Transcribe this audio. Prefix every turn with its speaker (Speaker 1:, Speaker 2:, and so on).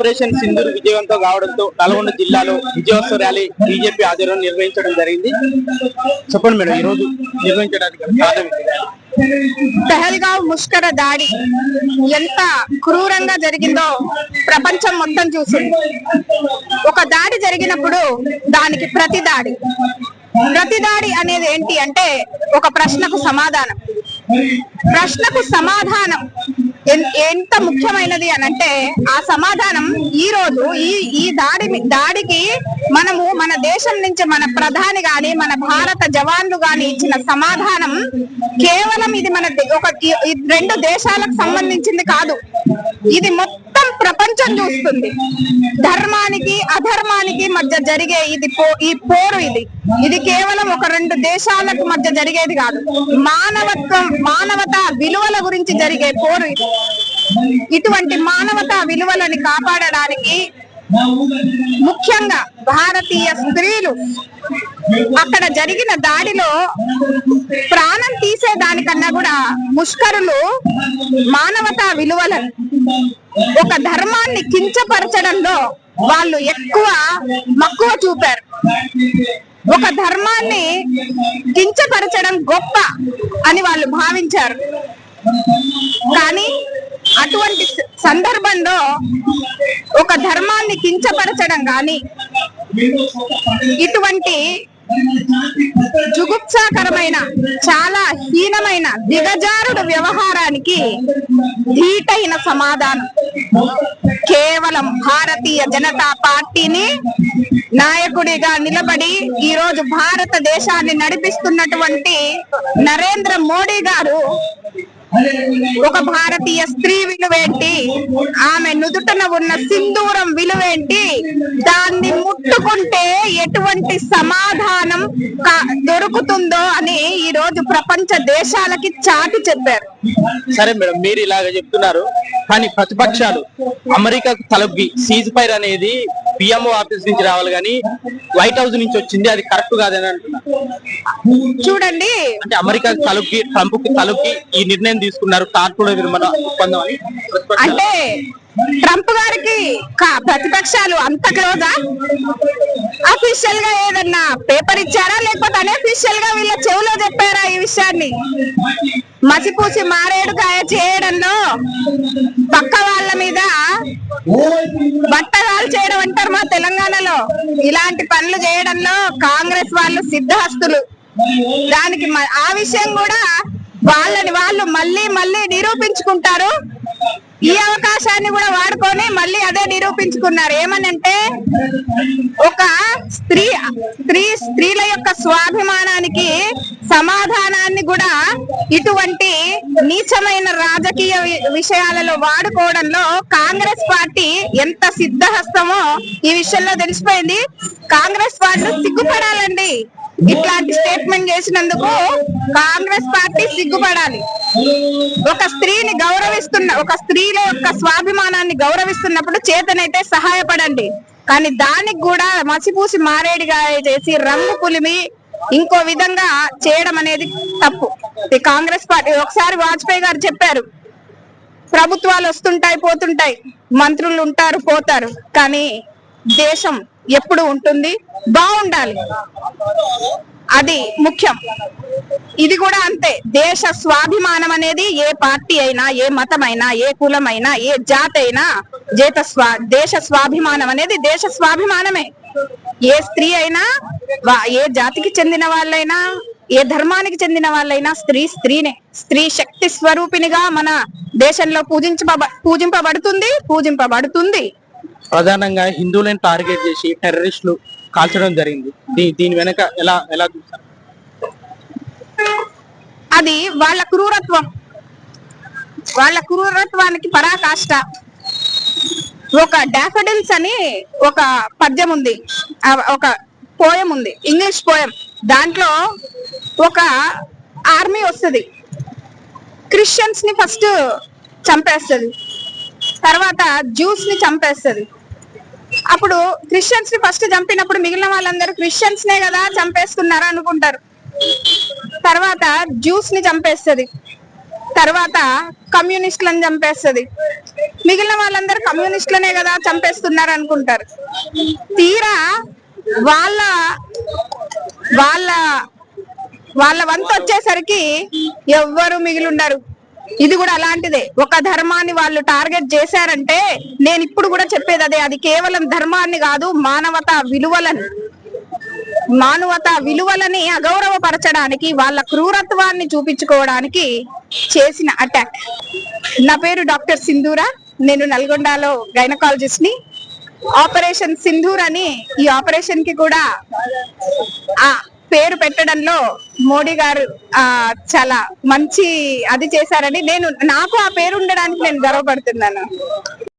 Speaker 1: Operation Sindoor విజయవంతం కావడంతో నల్గొండ జిల్లాలో విజయోత్సవ ర్యాలీ బీజేపీ ఆధ్వర్యంలో నిర్వహించడం జరిగింది. చెప్పండి మేడం ఈ రోజు నిర్వహించడానికి
Speaker 2: పెహల్గావ్ ముష్కర దాడి ఎంత క్రూరంగా జరిగిందో ప్రపంచం మొత్తం చూసింది. ఒక దాడి జరిగినప్పుడు దానికి ప్రతి దాడి. ప్రతి దాడి అనేది ఏంటి అంటే ఒక ప్రశ్నకు సమాధానం. ప్రశ్నకు సమాధానం ఎంత ముఖ్యమైనది అని అంటే ఆ సమాధానం ఈ రోజు ఈ ఈ దాడి దాడికి మనము మన దేశం నుంచి మన ప్రధాని గాని మన భారత జవాన్లు గాని ఇచ్చిన సమాధానం కేవలం ఇది మన దే- ఒక రెండు దేశాలకు సంబంధించింది కాదు. ఇది మొత్తం ప్రపంచం చూస్తుంది. ధర్మానికి అధర్మానికి మధ్య జరిగే ఇది పో- ఈ పోరు ఇది. ఇది కేవలం ఒక రెండు దేశాలకు మధ్య జరిగేది కాదు. మానవత్వం విలువల గురించి జరిగే పోరు ఇటువంటి మానవతా విలువలని కాపాడడానికి ముఖ్యంగా భారతీయ స్త్రీలు అక్కడ జరిగిన దాడిలో ప్రాణం తీసే దానికన్నా కూడా ముష్కరులు మానవతా విలువలను ఒక ధర్మాన్ని కించపరచడంలో వాళ్ళు ఎక్కువ మక్కువ చూపారు. ఒక ధర్మాన్ని కించపరచడం గొప్ప అని వాళ్ళు భావించారు. కానీ అటువంటి సందర్భంలో ఒక ధర్మాన్ని కించపరచడం గాని ఇటువంటి జుగుప్సాకరమైన చాలా హీనమైన దిగజారుడు వ్యవహారానికి ధీటైన సమాధానం. కేవలం భారతీయ జనతా పార్టీని నాయకుడిగా నిలబడి ఈ రోజు భారతదేశాన్ని నడిపిస్తున్నటువంటి నరేంద్ర మోడీ గారు ఒక భారతీయ స్త్రీ విలువేంటి? ఆమె నుదుటన ఉన్న సింధూరం విలువేంటి? దాన్ని ముట్టుకుంటే ఎటువంటి సమాధానం దొరుకుతుందో అని ఈ రోజు ప్రపంచ దేశాలకి చాటి చెప్పారు.
Speaker 1: సరే మేడం మీరు ఇలాగ చెప్తున్నారు. కానీ ప్రతిపక్షాలు అమెరికాకు తలబ్బి సీజ్ ఫైర్ అనేది పిఎంఓ ఆఫీస్ నుంచి రావాలి కానీ వైట్ హౌస్ నుంచి వచ్చింది అది కరెక్ట్ కాదని అంటున్నారు
Speaker 2: చూడండి.
Speaker 1: అంటే అమెరికాకు తలొగ్గి ట్రంప్కి తలొగ్గి ఈ నిర్ణయం తీసుకున్నారు కార్పొరేట్ విరమణ ఒప్పందం అని
Speaker 2: అంటే ట్రంప్ గారికి ప్రతిపక్షాలు అంత క్లోజా? అఫీషియల్గా ఏదన్నా పేపర్ ఇచ్చారా? లేకపోతే అనఫీషియల్గా వీళ్ళ చెవులో చెప్పారా ఈ విషయాన్ని? మసిపూసి మారేడుకాయ చేయడంలో పక్క వాళ్ళ మీద బట్టగాలు చేయడం అంటారు మా తెలంగాణలో. ఇలాంటి పనులు చేయడంలో కాంగ్రెస్ వాళ్ళు సిద్ధహస్తులు. దానికి ఆ విషయం కూడా వాళ్ళని వాళ్ళు మళ్ళీ మళ్ళీ నిరూపించుకుంటారు. ఈ అవకాశాన్ని కూడా వాడుకొని మళ్ళీ అదే నిరూపించుకున్నారు. ఏమనంటే ఒక స్త్రీ స్త్రీ స్త్రీల యొక్క స్వాభిమానానికి సమాధానాన్ని కూడా ఇటువంటి నీచమైన రాజకీయ వి- విషయాలలో వాడుకోవడంలో కాంగ్రెస్ పార్టీ ఎంత సిద్ధహస్తమో ఈ విషయంలో తెలిసిపోయింది. కాంగ్రెస్ వాళ్ళు సిగ్గుపడాలండి. ఇట్లాంటి స్టేట్మెంట్ చేసినందుకు కాంగ్రెస్ పార్టీ సిగ్గుపడాలి. ఒక స్త్రీని గౌరవిస్తున్న ఒక స్త్రీల యొక్క స్వాభిమానాన్ని గౌరవిస్తున్నప్పుడు చేతనైతే సహాయపడండి. కానీ దానికి కూడా మసిపూసి మారేడిగా చేసి రంగు పులిమి ఇంకో విధంగా చేయడం అనేది తప్పు. ఈ కాంగ్రెస్ పార్టీ ఒకసారి వాజ్పేయి గారు చెప్పారు ప్రభుత్వాలు వస్తుంటాయి పోతుంటాయి మంత్రులు ఉంటారు పోతారు కానీ దేశం ఎప్పుడు ఉంటుంది? బాగుండాలి. అది ముఖ్యం. ఇది కూడా అంతే. దేశ స్వాభిమానం అనేది ఏ పార్టీ అయినా ఏ మతమైనా ఏ కులమైనా ఏ జాతి అయినా స్వా దేశ స్వాభిమానం అనేది దేశ స్వాభిమానమే. ఏ స్త్రీ అయినా ఏ జాతికి చెందిన వాళ్ళైనా ఏ ధర్మానికి చెందిన వాళ్ళైనా స్త్రీ స్త్రీనే. స్త్రీ శక్తి స్వరూపినిగా మన దేశంలో పూజించబ పూజింపబడుతుంది పూజింపబడుతుంది.
Speaker 1: ప్రధానంగా హిందువులను టార్గెట్ చేసి టెర్రరిస్టులు కాల్చడం జరిగింది. దీని వెనక ఎలా ఎలా చూస్తారు?
Speaker 2: అది వాళ్ళ క్రూరత్వం. వాళ్ళ క్రూరత్వానికి పరాకాష్ట. ఒక డాఫడిల్స్ అని ఒక పద్యం ఉంది. ఒక పోయం ఉంది. English poem. దాంట్లో ఒక ఆర్మీ వస్తుంది. క్రిస్టియన్స్ని ఫస్ట్ చంపేస్తుంది. తర్వాత జ్యూస్ని చంపేస్తుంది. అప్పుడు క్రిస్టియన్స్ని ఫస్ట్ చంపినప్పుడు మిగిలిన వాళ్ళందరూ క్రిస్టియన్స్ నే కదా చంపేస్తున్నారు అనుకుంటారు. తర్వాత జ్యూస్ని చంపేస్తుంది. తర్వాత కమ్యూనిస్టులను చంపేస్తుంది. మిగిలిన వాళ్ళందరూ కమ్యూనిస్టులనే కదా చంపేస్తున్నారు అనుకుంటారు. తీరా వాళ్ళ వాళ్ళ వాళ్ళ వంతు వచ్చేసరికి ఎవ్వరు మిగిలి ఇది కూడా అలాంటిదే. ఒక ధర్మాన్ని వాళ్ళు టార్గెట్ చేశారంటే నేను ఇప్పుడు కూడా చెప్పేది అదే. అది కేవలం ధర్మాన్ని కాదు మానవత విలువలను మానవత విలువలని అగౌరవపరచడానికి వాళ్ళ క్రూరత్వాన్ని చూపించుకోవడానికి చేసిన అటాక్. నా పేరు డాక్టర్ సింధూరా. నేను నల్గొండలో గైనకాలజిస్ట్ని ఆపరేషన్ సింధూర్ అని ఈ ఆపరేషన్కి కూడా ఆ పేరు పెట్టడంలో మోడీ గారు ఆ చాలా మంచి అది చేశారని నేను నాకు ఆ పేరు ఉండడానికి నేను గర్వపడుతున్నాను.